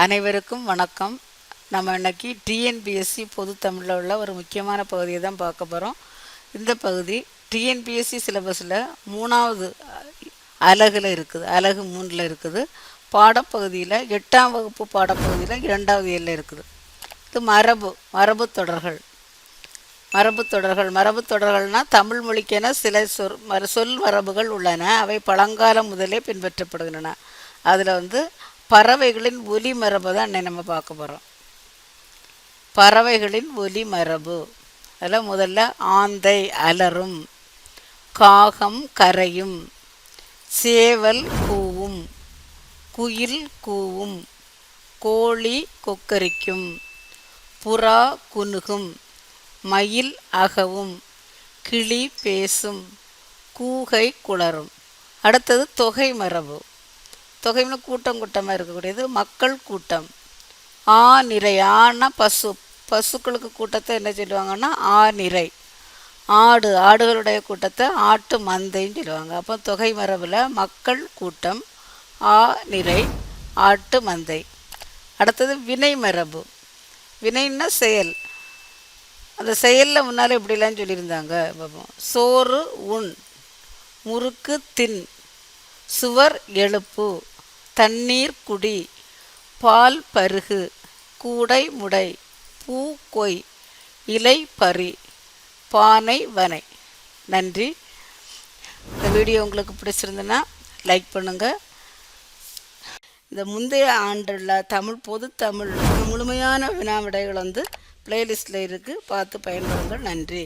அனைவருக்கும் வணக்கம். நம்ம இன்னைக்கு டிஎன்பிஎஸ்சி பொது தமிழில் உள்ள ஒரு முக்கியமான பகுதியை தான் பார்க்க போகிறோம் இந்த பகுதி டிஎன்பிஎஸ்சி சிலபஸில் மூணாவது அலகில் இருக்குது அலகு மூணில் இருக்குது. பாடப்பகுதியில் எட்டாம் வகுப்பு பாடப்பகுதியில் இரண்டாவது எல்ல இருக்குது. இது மரபு மரபு தொடர்கள். மரபு தொடர்கள் மரபு தொடர்கள்னால் தமிழ் மொழிக்கென சில சொற் மர சொல் மரபுகள் உள்ளன. அவை பழங்காலம் முதலே பின்பற்றப்படுகின்றன. அதில் வந்து பறவைகளின் ஒலி மரபு தான் நம்ம பார்க்க போகிறோம் பறவைகளின் ஒலி மரபு அதில் முதல்ல ஆந்தை அலறும் காகம் கரையும் சேவல் கூவும் குயில் கூவும் கோழி கொக்கரிக்கும் புறா குனுகும் மயில் அகவும் கிளி பேசும் கூகை குளரும். அடுத்தது தொகை மரபு. தொகைன்னு கூட்டம் கூட்டமாக இருக்கக்கூடியது மக்கள் கூட்டம். ஆ நிறை ஆனா பசு. பசுக்களுக்கு கூட்டத்தை என்ன சொல்லுவாங்கன்னா ஆ நிறை. ஆடு ஆடுகளுடைய கூட்டத்தை ஆட்டு மந்தைன்னு சொல்லுவாங்க. அப்போ தொகை மரபில் மக்கள் கூட்டம் ஆ நிறை ஆட்டு மந்தை. அடுத்தது வினை மரபு. வினைன்னா செயல். அந்த செயலில் முன்னால் இப்படிலாம் சொல்லியிருந்தாங்க. பார்ப்போம் சோறு உண். முறுக்கு தின். சுவர் எழுப்பு. தண்ணீர் குடி பால் பருகு கூடை முடை பூ கொய் இலை பறி பானை வனை. நன்றி. இந்த வீடியோ உங்களுக்கு பிடிச்சிருந்துன்னா லைக் பண்ணுங்கள் இந்த முந்தைய ஆண்டுள்ள தமிழ் பொது தமிழ் முழுமையான வினா விடைகள் வந்து பிளேலிஸ்டில் இருக்குது பார்த்து பயன்படுங்கள். நன்றி.